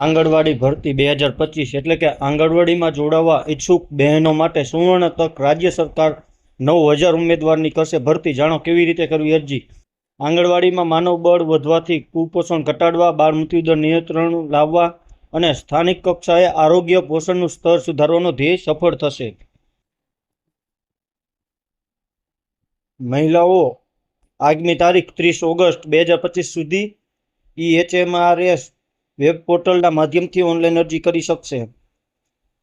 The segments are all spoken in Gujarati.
આંગણવાડી ભરતી બે હજાર પચીસ એટલે કે આંગણવાડીમાં જોડાવા ઈચ્છુક બહેનો માટે સુવર્ણ તક રાજ્ય સરકાર નવ હજાર ઉમેદવારની કરશે ભરતી? જાણો કેવી રીતે કરવી અરજી? આંગણવાડીમાં માનવબળ વધવાથી કુપોષણ ઘટાડવા, બાળ મૃત્યુદર નિયંત્રણ લાવવા અને સ્થાનિક કક્ષાએ આરોગ્ય પોષણનું સ્તર સુધારવાનો ધ્યેય સફળ થશે. મહિલાઓ આગામી તારીખ ત્રીસ ઓગસ્ટ બે હજાર પચીસ સુધી ઈએચએમઆરએસ વેબ પોર્ટલના માધ્યમથી ઓનલાઈન અરજી કરી શકશે.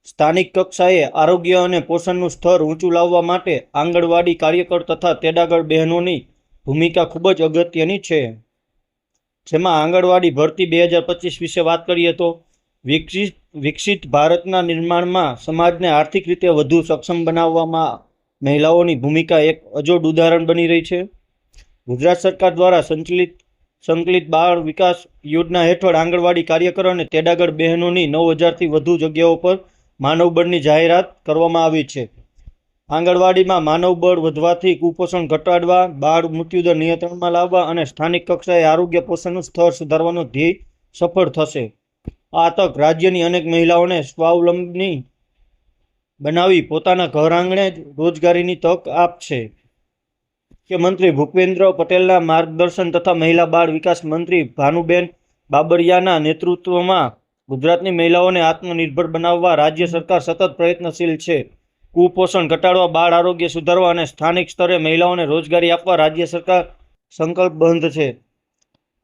સ્થાનિક કક્ષાએ આરોગ્ય અને પોષણનું સ્તર ઊંચું લાવવા માટે આંગણવાડી કાર્યકર તથા તેડાગર બહેનોની ભૂમિકા ખૂબ જ અગત્યની છે. જેમાં આંગણવાડી ભરતી બે હજાર પચીસ વિશે વાત કરીએ તો, વિકસિત વિકસિત ભારતના નિર્માણમાં સમાજને આર્થિક રીતે વધુ સક્ષમ બનાવવામાં મહિલાઓની ભૂમિકા એક અજોડ ઉદાહરણ બની રહી છે. ગુજરાત સરકાર દ્વારા સંચલિત સંકલિત બાળ વિકાસ યોજના હેઠળ આંગણવાડી કાર્યકરો અને તેડાગર બહેનોની નવ હજારથી વધુ જગ્યાઓ પર માનવબળની જાહેરાત કરવામાં આવી છે. આંગણવાડીમાં માનવબળ વધવાથી કુપોષણ ઘટાડવા, બાળ મૃત્યુદર નિયંત્રણમાં લાવવા અને સ્થાનિક કક્ષાએ આરોગ્ય પોષણનું સ્તર સુધારવાનો ધ્યેય સફળ થશે. આ તક રાજ્યની અનેક મહિલાઓને સ્વાવલંબની બનાવી પોતાના ઘર આંગણે જ રોજગારીની તક આપશે. મુખ્યમંત્રી ભૂપેન્દ્ર પટેલના માર્ગદર્શન તથા મહિલા બાળ વિકાસ મંત્રી ભાનુબેન બાબરિયાના નેતૃત્વમાં ગુજરાતની મહિલાઓને આત્મનિર્ભર બનાવવા રાજ્ય સરકાર સતત પ્રયત્નશીલ છે. કુપોષણ ઘટાડવા, બાળ આરોગ્ય સુધારવા અને સ્થાનિક સ્તરે મહિલાઓને રોજગારી આપવા રાજ્ય સરકાર સંકલ્પબંધ છે.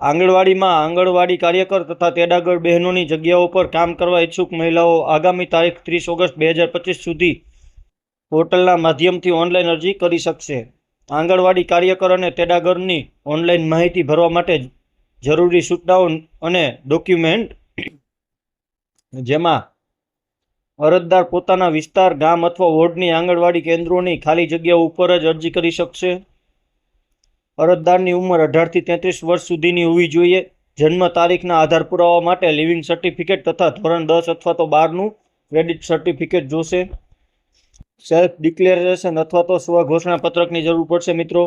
આંગણવાડીમાં આંગણવાડી કાર્યકર તથા તેડાગર બહેનોની જગ્યાઓ પર કામ કરવા ઈચ્છુક મહિલાઓ આગામી તારીખ ત્રીસ ઓગસ્ટ બે હજાર પચીસ સુધી પોર્ટલના માધ્યમથી ઓનલાઈન અરજી કરી શકશે. આંગણવાડી કાર્યકર અને તેડાગરની ઓનલાઈન માહિતી ભરવા માટે જરૂરી સૂચનાઓ અને ડોક્યુમેન્ટ જેમાં અરજદાર પોતાના વિસ્તાર, ગામ અથવા વોર્ડની આંગણવાડી કેન્દ્રોની ખાલી જગ્યા ઉપર જ અરજી કરી શકશે. અરજદારની ઉંમર અઢારથી તેત્રીસ વર્ષ સુધીની હોવી જોઈએ. જન્મ તારીખના આધાર પુરાવા માટે લિવિંગ સર્ટિફિકેટ તથા ધોરણ દસ અથવા તો બારનું ક્રેડિટ સર્ટિફિકેટ જોશે. સેલ્ફ ડિક્લેરેશન અથવા તો સ્વ ઘોષણા પત્રકની જરૂર પડશે, મિત્રો.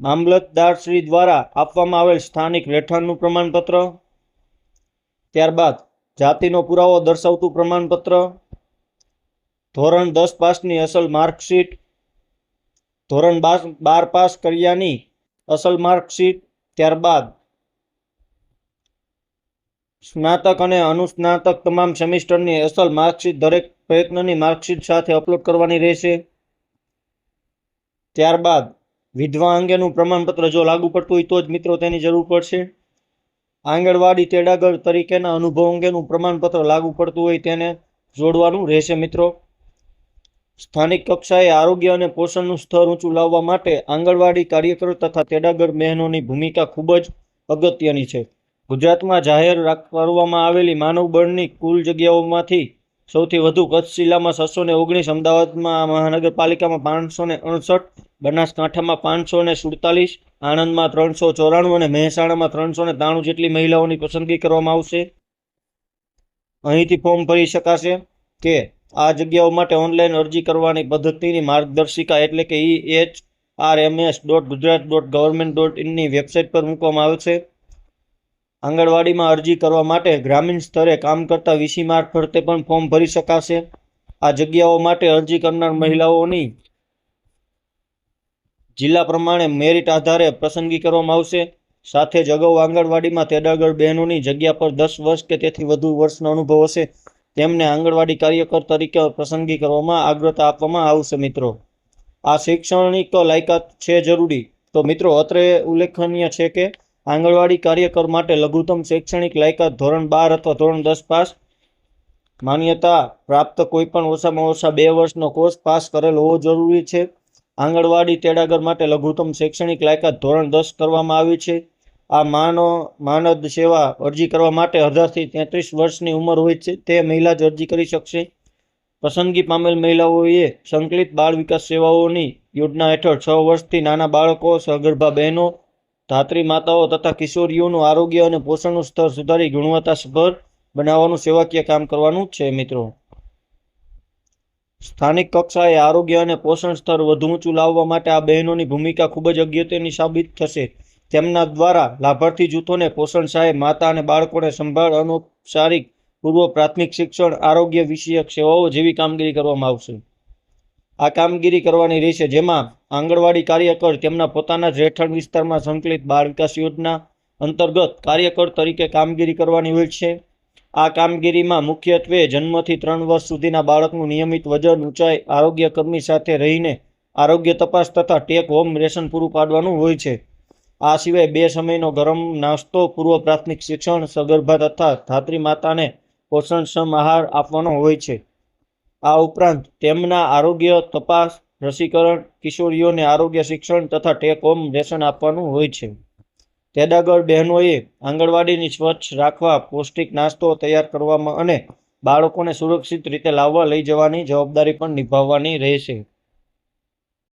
મામલતદારશ્રી દ્વારા આપવામાં આવેલ સ્થાનિક રહેઠાણનું પ્રમાણપત્ર, ત્યારબાદ જાતિનો પુરાવો દર્શાવતું પ્રમાણપત્ર, ધોરણ દસ પાસની અસલ માર્કશીટ, ધોરણ બાર પાસ કર્યાની અસલ માર્કશીટ, ત્યારબાદ સ્નાતક અને અનુસ્નાતક તમામ સેમિસ્ટરની અસલ માર્કશીટ દરેક પ્રયત્નની માર્કશીટ સાથે અપલોડ કરવાની રહેશે. ત્યારબાદ વિધવા અંગેનું પ્રમાણપત્ર જો લાગુ પડતું હોય તો જ મિત્રો તેની જરૂર પડશે. આંગણવાડી તેડાગર તરીકેના અનુભવ અંગેનું પ્રમાણપત્ર લાગુ પડતું હોય તેને જોડવાનું રહેશે મિત્રો. સ્થાનિક કક્ષાએ આરોગ્ય અને પોષણનું સ્તર ઊંચું લાવવા માટે આંગણવાડી કાર્યકરો તથા તેડાગર બહેનોની ભૂમિકા ખૂબ જ અગત્યની છે. ગુજરાતમાં જાહેર કરવામાં આવેલી માનવબળની કુલ જગ્યાઓમાંથી સૌથી વધુ કચ્છ જિલ્લામાં છસો ને ઓગણીસ, અમદાવાદમાં મહાનગરપાલિકામાં પાંચસો ને અડસઠ, બનાસકાંઠામાં પાંચસો ને સુડતાલીસ, આણંદમાં ત્રણસો ચોરાણું અને મહેસાણામાં ત્રણસો ને ત્રાણું જેટલી મહિલાઓની પસંદગી કરવામાં આવશે. અહીંથી ફોર્મ ભરી શકાશે કે આ જગ્યાઓ માટે ઓનલાઈન અરજી કરવાની પદ્ધતિની માર્ગદર્શિકા એટલે કે E H R M S dot Gujarat dot government dot ઇનની website પર મૂકવામાં આવશે. આંગણવાડીમાં અરજી કરવા માટે ગ્રામીણ સ્તરે કામ કરતા વીસી મારફતે પણ ફોર્મ ભરી શકાશે. આ જગ્યાઓ માટે અરજી કરનાર મહિલાઓની જિલ્લા પ્રમાણે મેરિટ આધારે પસંદગી કરવામાં આવશે. સાથે જ અગાઉ આંગણવાડીમાં તેડાગર બહેનોની જગ્યા પર દસ વર્ષ કે તેથી વધુ વર્ષનો અનુભવ હશે. તેમને આંગણવાડી કાર્યકર તરીકે પસંદગી કરવામાં આગ્રતા આપવામાં આવશે, મિત્રો. આ શૈક્ષણિક લાયકાત છે જરૂરી. તો મિત્રો, અત્રે ઉલ્લેખનીય છે કે આંગણવાડી કાર્યકર માટે લઘુત્તમ શૈક્ષણિક લાયકાત ધોરણ બાર અથવા ધોરણ દસ પાસ. માન્યતા પ્રાપ્ત કોઈપણ ઓછામાં ઓછા બે વર્ષનો કોર્સ પાસ કરેલ હોવો જરૂરી છે. આંગણવાડી તેડાગર માટે લઘુત્તમ શૈક્ષણિક લાયકાત ધોરણ દસ કરવામાં આવી છે. આ માનો, માનદ સેવા અરજી કરવા માટે અઢારથી તેત્રીસ વર્ષની ઉંમર હોય છે. તે મહિલા જ અરજી કરી શકશે. પસંદગી પામેલ મહિલાઓએ સંકલિત બાળ વિકાસ સેવાઓની યોજના હેઠળ છ વર્ષથી નાના બાળકો, સગર્ભા બહેનો ધાત્રી માતાઓ તથા કિશોરીઓનું આરોગ્ય અને પોષણનું સ્તર સુધારી ગુણવત્તાસભર બનાવવાનું સેવાકીય કામ કરવાનું છે, મિત્રો. સ્થાનિક કક્ષાએ આરોગ્ય અને પોષણ સ્તર વધુ ઊંચું લાવવા માટે આ બહેનોની ભૂમિકા ખૂબ જ અગત્યની સાબિત થશે. તેમના દ્વારા લાભાર્થી જૂથોને પોષણ સહાય, માતા અને બાળકોને સંભાળ, અનૌપચારિક, પૂર્વ પ્રાથમિક શિક્ષણ, આરોગ્ય વિષયક સેવાઓ જેવી કામગીરી કરવામાં આવશે. આ કામગીરી કરવાની રહેશે જેમાં આંગણવાડી કાર્યકર તેમના પોતાના જ રહેઠાણ વિસ્તારમાં સંકલિત બાળ વિકાસ યોજના અંતર્ગત કાર્યકર તરીકે કામગીરી કરવાની હોય છે. આ કામગીરીમાં મુખ્યત્વે જન્મથી ત્રણ વર્ષ સુધીના બાળકનું નિયમિત વજન, ઊંચાઈ આરોગ્ય કર્મી સાથે રહીને આરોગ્ય તપાસ તથા ટેક હોમ રેશન પૂરું પાડવાનું હોય છે. આ સિવાય બે સમયનો ગરમ નાસ્તો, પૂર્વ પ્રાથમિક શિક્ષણ, સગર્ભા તથા ધાત્રી માતાને પોષણક્ષમ આહાર આપવાનો હોય છે. આ ઉપરાંત તેમના આરોગ્ય તપાસ, રસીકરણ, કિશોરીઓને આરોગ્ય શિક્ષણ તથા ટેક હોમ રેશન આપવાનું હોય છે. તેડાગર બહેનોએ આંગણવાડીની સ્વચ્છ રાખવા પૌષ્ટિક નાસ્તો તૈયાર કરવામાં અને બાળકોને સુરક્ષિત રીતે લાવવા લઈ જવાની જવાબદારી પણ નિભાવવાની રહેશે.